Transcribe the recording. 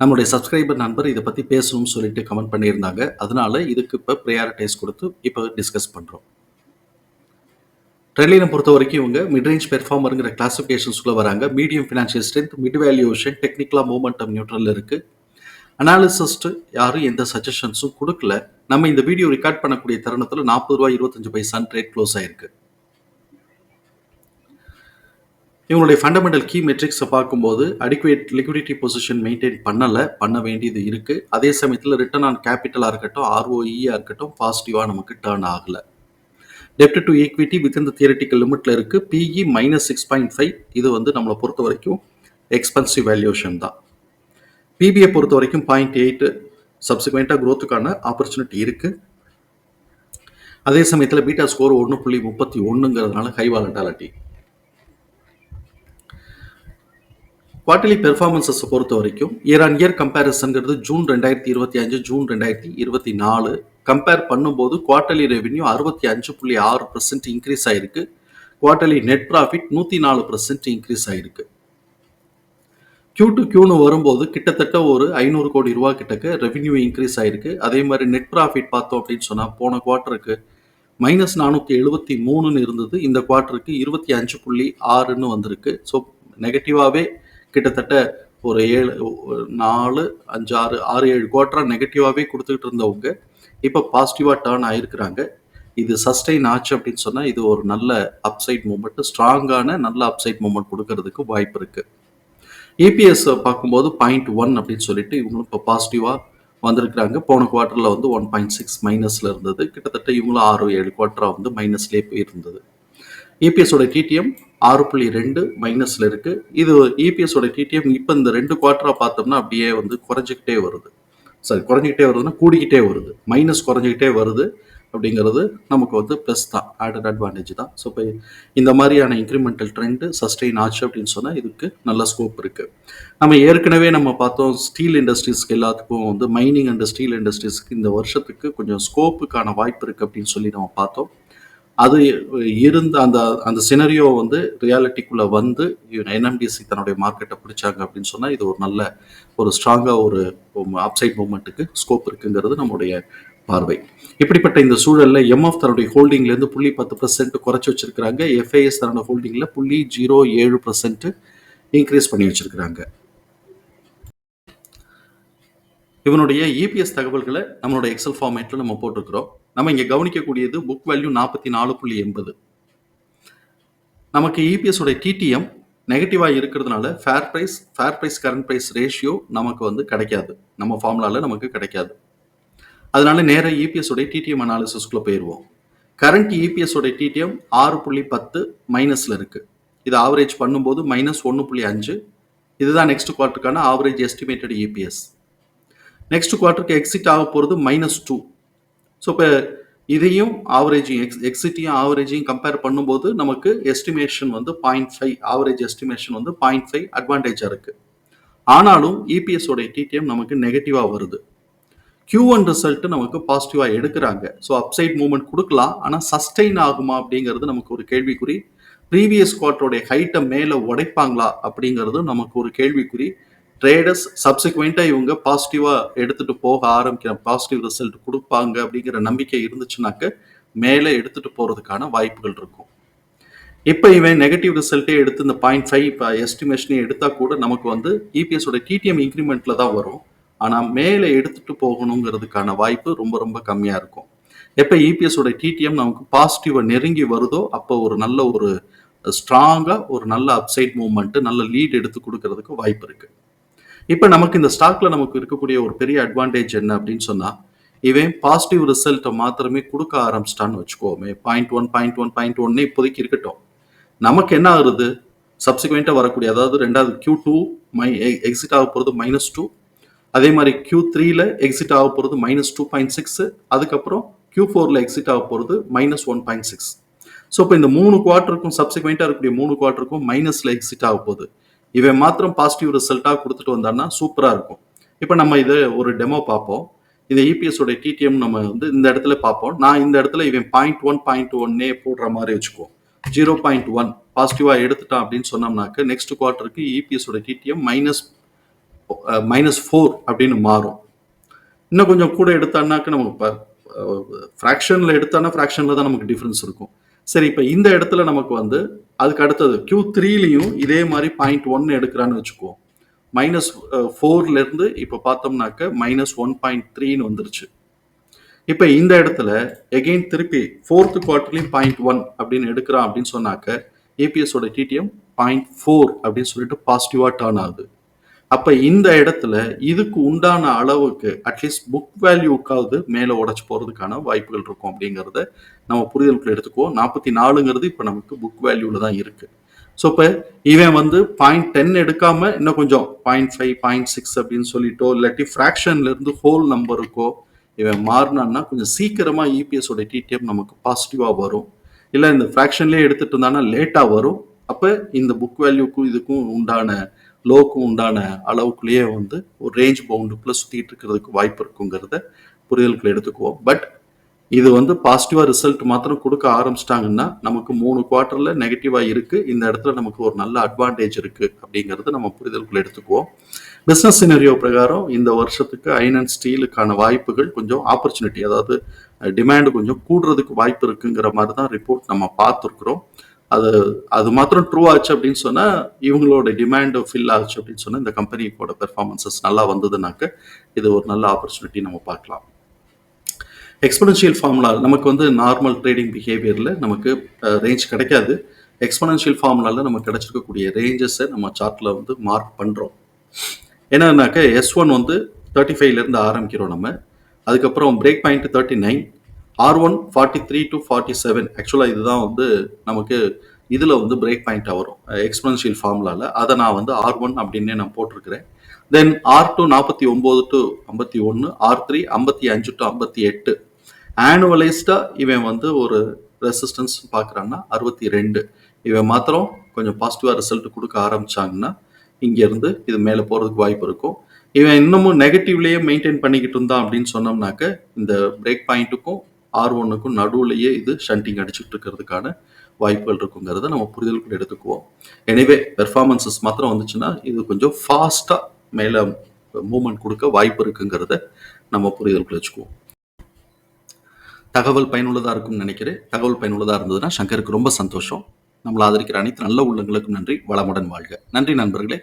நம்மளுடைய சப்ஸ்கிரைபர் நண்பர் இதை பற்றி பேசணும்னு சொல்லிட்டு கமெண்ட் பண்ணியிருந்தாங்க. அதனால இதுக்கு இப்போ ப்ரையாரிட்டைஸ் கொடுத்து இப்போ டிஸ்கஸ் பண்ணுறோம் ட்ரெட்லைனை பொறுத்த வரைக்கும் இவங்க மிட்ரேஞ்ச் பெர்ஃபார்மருங்கிற கிளாசிஃபிகேஷன்ஸ்குள்ளே வராங்க. Medium financial strength mid valuation டெக்னிக்கலாக மூமெண்டம் நியூட்ரல் இருக்குது அனாலிசிஸ்ட்டு யாரும் எந்த சஜஷன்ஸும் கொடுக்கல. நம்ம இந்த வீடியோ ரெக்கார்ட் பண்ணக்கூடிய தருணத்தில் நாற்பது ரூபாய் இருபத்தஞ்சு பைசான் ரேட் க்ளோஸ் ஆயிருக்கு. இவங்களுடைய ஃபண்டமெண்டல் கீ மெட்ரிக்ஸை பார்க்கும்போது அடிக்குவேட் லிக்விடிட்டி பொசிஷன் மெயின்டைன் பண்ணலை பண்ண வேண்டியது இருக்குது அதே சமயத்தில் ரிட்டர்ன் ஆன் கேபிட்டலாக இருக்கட்டும் ஆர்ஓஇயாக இருக்கட்டும் பாசிட்டிவாக நமக்கு டேர்ன் ஆகலை. டெப்ட் டு ஈக்விட்டி வித் இந்த தியரட்டிக்கல் லிமிட்டில் இருக்குது PE minus six point five இது வந்து நம்மளை பொறுத்த வரைக்கும் எக்ஸ்பென்சிவ் வேல்யூஷன் தான். பிபிஐ பொறுத்த வரைக்கும் பாயிண்ட் எயிட்டு சப்சிக்வெண்ட்டாக க்ரோத்துக்கான ஆப்பர்ச்சுனிட்டி இருக்குது அதே சமயத்தில் பீட்டா ஸ்கோர் ஒன்று புள்ளி முப்பத்தி ஒன்றுங்கிறதுனால ஹை வாலண்டாலிட்டி குவார்டர்லி பெர்ஃபார்மன்ஸஸ் பொறுத்த வரைக்கும் இயர் ஆன் இயர் கம்பேரிசன்கிறது ஜூன் ரெண்டாயிரத்தி இருபத்தி அஞ்சு ஜூன் ரெண்டாயிரத்தி இருபத்தி நாலு. கம்பேர் பண்ணும்போது குவார்டர்லி ரெவென்யூ அறுபத்தி அஞ்சு புள்ளி ஆறு பர்சன்ட் இன்க்ரீஸ் ஆயிருக்கு. குவார்டர்லி நெட் ப்ராஃபிட் நூற்றி நாலு பர்சன்ட் இன்க்ரீஸ் ஆயிருக்கு. கியூ டு கியூன்னு வரும்போது கிட்டத்தட்ட ஒரு ஐநூறு கோடி ரூபா கிட்டக்க ரெவென்யூ இன்க்ரீஸ் ஆயிருக்கு. அதே மாதிரி நெட் ப்ராஃபிட் பார்த்தோம் அப்படின்னு சொன்னால் போன குவார்ட்டருக்கு மைனஸ் நானூற்றி எழுபத்தி மூணுன்னு இருந்தது. இந்த குவார்ட்டருக்கு இருபத்தி அஞ்சு புள்ளி ஆறுன்னு வந்திருக்கு. ஸோ நெகட்டிவாகவே கிட்டத்தட்ட ஒரு ஏழு நாலு அஞ்சு ஆறு ஆறு ஏழு குவார்ட்டராக நெகட்டிவாகவே கொடுத்துக்கிட்டு இருந்தவங்க இப்போ பாசிட்டிவாக டேர்ன் ஆயிருக்கிறாங்க. இது சஸ்டெயின் ஆச்சு அப்படின்னு சொன்னால் இது ஒரு நல்ல அப்சைட் மூமெண்ட் ஸ்ட்ராங்கான நல்ல அப்சைட் மூமெண்ட் கொடுக்கறதுக்கு வாய்ப்பு இருக்குது ஏபிஎஸ் பார்க்கும்போது பாயிண்ட் ஒன் அப்படின்னு சொல்லிட்டு இவங்களும் இப்போ பாசிட்டிவாக வந்திருக்கிறாங்க. போன குவார்ட்டரில் வந்து ஒன் பாயிண்ட் சிக்ஸ் மைனஸில் இருந்தது. கிட்டத்தட்ட இவங்களும் ஆறு ஏழு குவார்ட்டராக வந்து மைனஸ்லேயே போயிருந்தது. இபிஎஸோட டிடிஎம் ஆறு புள்ளி ரெண்டு மைனஸில் இருக்குது இது இபிஎஸோட டிடிஎம் இப்போ இந்த ரெண்டு குவார்ட்டராக பார்த்தோம்னா அப்படியே வந்து குறைஞ்சிக்கிட்டே வருது. சாரி குறைஞ்சிக்கிட்டே வருதுன்னா கூடிக்கிட்டே வருது. மைனஸ் குறைஞ்சிக்கிட்டே வருது அப்படிங்கிறது நமக்கு வந்து ப்ளஸ் தான் ஆடட் அட்வான்டேஜ் தான். ஸோ இப்போ இந்த மாதிரியான இன்க்ரிமெண்டல் ட்ரெண்டு சஸ்டெயின் ஆச்சு அப்படின்னு சொன்னால் இதுக்கு நல்ல ஸ்கோப் இருக்குது நம்ம ஏற்கனவே நம்ம பார்த்தோம் ஸ்டீல் இண்டஸ்ட்ரீஸ்க்கு எல்லாத்துக்கும் வந்து மைனிங் அண்ட் ஸ்டீல் இண்டஸ்ட்ரீஸ்க்கு இந்த வருஷத்துக்கு கொஞ்சம் ஸ்கோப்புக்கான வாய்ப்பு இருக்குது அப்படின்னு சொல்லி நம்ம பார்த்தோம். அது இருந்த அந்த அந்த சினரியோ வந்து ரியாலிட்டிக்குள்ளே வந்து என்எம்டிசி தன்னுடைய மார்க்கெட்டை பிடிச்சாங்க அப்படின்னு சொன்னால் இது ஒரு நல்ல ஒரு ஸ்ட்ராங்காக ஒரு அப்சைட் மூமெண்ட்டுக்கு ஸ்கோப் இருக்குங்கிறது நம்முடைய பார்வை. இப்படிப்பட்ட இந்த சூழலில் எம்எஃப் தன்னுடைய ஹோல்டிங்லேருந்து புள்ளி பத்து பர்சன்ட் குறைச்சி வச்சிருக்கிறாங்க. எஃப்ஐஎஸ் தன்னோட ஹோல்டிங்கில் புள்ளி ஜீரோ ஏழு பர்சன்ட் இன்க்ரீஸ் பண்ணி வச்சிருக்கிறாங்க. இவனுடைய இபிஎஸ் தகவல்களை நம்மளோட எக்ஸல் ஃபார்மேட்டில் நம்ம போட்டிருக்கிறோம். நம்ம இங்கே கவனிக்கக்கூடியது புக் வேல்யூ நாற்பத்தி நாலு புள்ளி எண்பது. நமக்கு இபிஎஸோட டிடிஎம் நெகட்டிவாக இருக்கிறதுனால fair price fair price current price ratio நமக்கு வந்து கிடைக்காது. நம்ம ஃபார்முலாவில் நமக்கு கிடைக்காது. அதனால நேராக இபிஎஸோட டிடிஎம் அனாலிசிஸ்க்குள்ளே போயிடுவோம் கரண்ட் இபிஎஸோட டிடிஎம் ஆறு புள்ளி பத்து மைனஸில் இருக்குது இது ஆவரேஜ் பண்ணும்போது மைனஸ் ஒன்று புள்ளி அஞ்சு. இதுதான் நெக்ஸ்ட் குவார்ட்டருக்கான ஆவரேஜ் எஸ்டிமேட்டட் இபிஎஸ் நெக்ஸ்ட் குவார்ட்டருக்கு எக்ஸிட் ஆக போகிறது மைனஸ் டூ ஸோ இப்போ இதையும் ஆவரேஜையும் எக்ஸ் எக்ஸிட்டையும் ஆவரேஜையும் கம்பேர் பண்ணும்போது நமக்கு எஸ்டிமேஷன் வந்து பாயிண்ட் ஃபைவ் ஆவரேஜ் எஸ்டிமேஷன் வந்து பாயிண்ட் ஃபைவ் அட்வான்டேஜாக இருக்குது ஆனாலும் இபிஎஸோடைய டிடிஎம் நமக்கு நெகட்டிவாக வருது. கியூ ஒன் ரிசல்ட்டு நமக்கு பாசிட்டிவாக எடுக்கிறாங்க. ஸோ அப்சைட் மூவ்மெண்ட் கொடுக்கலாம். ஆனால் சஸ்டெயின் ஆகுமா அப்படிங்கிறது நமக்கு ஒரு கேள்விக்குறி. ப்ரீவியஸ் குவார்ட்டருடைய ஹைட்டை மேலே உடைப்பாங்களா அப்படிங்கிறது நமக்கு ஒரு கேள்விக்குறி. ட்ரேடர்ஸ் சப்சிக்வெண்ட்டாக இவங்க பாசிட்டிவாக எடுத்துகிட்டு போக ஆரம்பிக்கிற பாசிட்டிவ் ரிசல்ட் கொடுப்பாங்க அப்படிங்கிற நம்பிக்கை இருந்துச்சுனாக்க மேலே எடுத்துகிட்டு போகிறதுக்கான வாய்ப்புகள் இருக்கும். இப்போ இவன் நெகட்டிவ் ரிசல்ட்டே எடுத்து இந்த பாயிண்ட் ஃபைவ் இப்போ எஸ்டிமேஷனே எடுத்தால் கூட நமக்கு வந்து இபிஎஸோட டிடிஎம் இன்க்ரிமெண்ட்டில் தான் வரும். ஆனால் மேலே எடுத்துகிட்டு போகணுங்கிறதுக்கான வாய்ப்பு ரொம்ப ரொம்ப கம்மியாக இருக்கும். எப்போ இபிஎஸோட டிடிஎம் நமக்கு பாசிட்டிவாக நெருங்கி வருதோ அப்போ ஒரு நல்ல ஒரு ஸ்ட்ராங்காக ஒரு நல்ல அப்சைட் மூவ்மெண்ட்டு நல்ல லீட் எடுத்து கொடுக்கறதுக்கு வாய்ப்பு இருக்குது இப்போ நமக்கு இந்த ஸ்டாக்ல நமக்கு இருக்கக்கூடிய ஒரு பெரிய அட்வான்டேஜ் என்ன அப்படின்னு சொன்னா இவன் பாசிட்டிவ் ரிசல்ட்டை மாத்திரமே கொடுக்க ஆரம்பிச்சிட்டான்னு வச்சுக்கோமே. Point one point one point ஒன்னே இப்போதைக்கு இருக்கட்டும். நமக்கு என்ன ஆகுது சப்சிக்வெண்ட்டாக வரக்கூடிய அதாவது ரெண்டாவது கியூ டூ மை எக்ஸிட் ஆக போகிறது மைனஸ் டூ அதே மாதிரி கியூ த்ரீல எக்ஸிட் ஆக போகிறது மைனஸ் டூ பாயிண்ட் சிக்ஸ் அதுக்கப்புறம் கியூ ஃபோரில் எக்ஸிட் ஆக போகிறது minus one point six so இப்போ இந்த மூணு குவார்ட்டருக்கும் சப்சிக்வெண்ட்டாக இருக்கக்கூடிய மூணு குவார்ட்டருக்கும் மைனஸில் எக்ஸிட் ஆக போகுது. இவன் மாத்திரம் பாசிட்டிவ் ரிசல்ட்டாக கொடுத்துட்டு வந்தான்னா சூப்பராக இருக்கும். இப்போ நம்ம இது ஒரு டெமோ பார்ப்போம். இந்த இபிஎஸோட டிடிஎம் நம்ம வந்து இந்த இடத்துல பார்ப்போம். நான் இந்த இடத்துல இவன் பாயிண்ட் ஒன் பாயிண்ட் ஒன்னே போடுற மாதிரி வச்சுக்குவோம். ஜீரோ பாயிண்ட் ஒன் பாசிட்டிவாக எடுத்துட்டான் அப்படின்னு சொன்னோம்னாக்க நெக்ஸ்ட் குவார்ட்டருக்கு இபிஎஸோட டிடிஎம் மைனஸ் மைனஸ் ஃபோர் அப்படின்னு மாறும். இன்னும் கொஞ்சம் கூட எடுத்தான்னாக்க நமக்கு ஃப்ராக்ஷனில் எடுத்தானா ஃப்ராக்ஷனில் தான் நமக்கு டிஃப்ரென்ஸ் இருக்கும். சரி இப்போ இந்த இடத்துல நமக்கு வந்து அதுக்கு அடுத்தது கியூ த்ரீலையும் இதே மாதிரி பாயிண்ட் ஒன் எடுக்கிறான்னு வச்சுக்குவோம் மைனஸ் ஃபோர்லேருந்து இப்போ பார்த்தோம்னாக்க மைனஸ் ஒன் பாயிண்ட் த்ரீன்னு வந்துருச்சு. இப்போ இந்த இடத்துல எகெயின் திருப்பி ஃபோர்த்து குவார்ட்டர்லையும் பாயிண்ட் ஒன் அப்படின்னு எடுக்கிறான் அப்படின்னு சொன்னாக்க ஏபிஎஸோட டிடிஎம் பாயிண்ட் ஃபோர் அப்படின்னு சொல்லிட்டு பாசிட்டிவாக டேர்ன் ஆகுது. அப்போ இந்த இடத்துல இதுக்கு உண்டான அளவுக்கு அட்லீஸ்ட் புக் வேல்யூக்காவது மேலே உடச்சி போகிறதுக்கான வாய்ப்புகள் இருக்கும் அப்படிங்கிறத நம்ம புரிதலுக்குள்ள எடுத்துக்குவோம். நாற்பத்தி நாலுங்கிறது இப்போ நமக்கு புக் வேல்யூவில் தான் இருக்குது ஸோ இப்போ இவன் வந்து பாயிண்ட் டென் எடுக்காம இன்னும் கொஞ்சம் பாயிண்ட் ஃபைவ் பாயிண்ட் சிக்ஸ் அப்படின்னு சொல்லிட்டோ இல்லாட்டி ஃப்ராக்ஷன்ல இருந்து ஹோல் நம்பருக்கோ இவன் மாறினான்னா கொஞ்சம் சீக்கிரமா இபிஎஸோட டிடிஎம் நமக்கு பாசிட்டிவா வரும். இல்லை இந்த ஃப்ராக்ஷன்லேயே எடுத்துட்டு இருந்தானா லேட்டாக வரும். அப்போ இந்த புக் வேல்யூக்கும் இதுக்கும் உண்டான லோக்கும் உண்டான அளவுக்குள்ளேயே வந்து ஒரு ரேஞ்ச் பவுண்டுக்குள்ளே சுற்றிட்டு இருக்கிறதுக்கு வாய்ப்பு இருக்குங்கிறத புரிதலுக்குள்ள எடுத்துக்குவோம். பட் இது வந்து பாசிட்டிவாக ரிசல்ட் மாத்திரம் கொடுக்க ஆரம்பிச்சிட்டாங்கன்னா நமக்கு மூணு குவார்ட்டரில் நெகட்டிவாக இருக்குது இந்த இடத்துல நமக்கு ஒரு நல்ல அட்வான்டேஜ் இருக்கு அப்படிங்கிறது நம்ம புரிதலுக்குள்ள எடுத்துக்குவோம். பிஸ்னஸ் சினரியோ பிரகாரம் இந்த வருஷத்துக்கு அயன் அண்ட் ஸ்டீலுக்கான வாய்ப்புகள் கொஞ்சம் ஆப்பர்ச்சுனிட்டி அதாவது டிமாண்டு கொஞ்சம் கூடுறதுக்கு வாய்ப்பு இருக்குங்கிற மாதிரி தான் ரிப்போர்ட் நம்ம பார்த்துருக்குறோம். அது அது மாத்திரம் ட்ரூ ஆச்சு அப்படின்னு சொன்னால் இவங்களோட டிமாண்டு ஃபில் ஆச்சு அப்படின்னு சொன்னால் இந்த கம்பெனியோட பெர்ஃபார்மன்சஸ் நல்லா வந்ததுனாக்க இது ஒரு நல்ல ஆப்பர்ச்சுனிட்டி நம்ம பார்க்கலாம். எக்ஸ்பனன்ஷியல் ஃபார்முலா நமக்கு வந்து நார்மல் ட்ரேடிங் பிஹேவியரில் நமக்கு ரேஞ்ச் கிடைக்காது. எக்ஸ்பனன்ஷியல் ஃபார்முலாவில் நமக்கு கிடைச்சிருக்கக்கூடிய ரேஞ்சஸை நம்ம சார்ட்டில் வந்து மார்க் பண்ணுறோம் என்னன்னாக்க எஸ் ஒன் வந்து தேர்ட்டி ஃபைவ்லேருந்து ஆரம்பிக்கிறோம் நம்ம. அதுக்கப்புறம் break point thirty nine or one forty three to forty seven ஆக்சுவலாக இதுதான் வந்து நமக்கு இதில் வந்து பிரேக் பாயிண்ட்டாக வரும். எக்ஸ்பனன்ஷியல் ஃபார்முலாவில் அதை நான் வந்து ஆர் ஒன் அப்படின்னே நான் போட்டிருக்கிறேன். தென் ஆர் டூ நாற்பத்தி ஒம்பது டு ஐம்பத்தி ஒன்று ஆர் த்ரீ ஐம்பத்தி அஞ்சு டு ஐம்பத்தி எட்டு. ஆனுவலைஸ்டாக இவன் வந்து ஒரு ரெசிஸ்டன்ஸ் பார்க்குறான்னா அறுபத்தி ரெண்டு. இவன் மாத்திரம் கொஞ்சம் பாசிட்டிவாக ரிசல்ட் கொடுக்க ஆரம்பிச்சாங்கன்னா இங்கேருந்து இது மேலே போகிறதுக்கு வாய்ப்பு இருக்கும். இவன் இன்னமும் நெகட்டிவ்லேயே மெயின்டைன் பண்ணிக்கிட்டு இருந்தான் அப்படின்னு சொன்னோம்னாக்க இந்த பிரேக் பாயிண்ட்டுக்கும் ஆர் ஒன்னுக்கும் நடுவுலையே இது ஷண்டிங் அடிச்சுட்டு இருக்கிறதுக்கான வாய்ப்புகள் இருக்குங்கிறத நம்ம புரிதலுக்குள்ள எடுத்துக்குவோம். எனிவே பெர்ஃபார்மன்சஸ் மாத்திரம் வந்துச்சுன்னா இது கொஞ்சம் ஃபாஸ்ட்டாக மேலே மூமெண்ட் கொடுக்க வாய்ப்பு இருக்குங்கிறத நம்ம புரிதலுக்குள்ள வச்சுக்குவோம். தகவல் பயனுள்ளதாக இருக்கும்னு நினைக்கிறேன். தகவல் பயனுள்ளதாக இருந்ததுன்னா சங்கருக்கு ரொம்ப சந்தோஷம். நம்மளை ஆதரிக்கிற அனைத்து நல்ல உள்ளங்களுக்கும் நன்றி. வளமுடன் வாழ்க. நன்றி நண்பர்களே.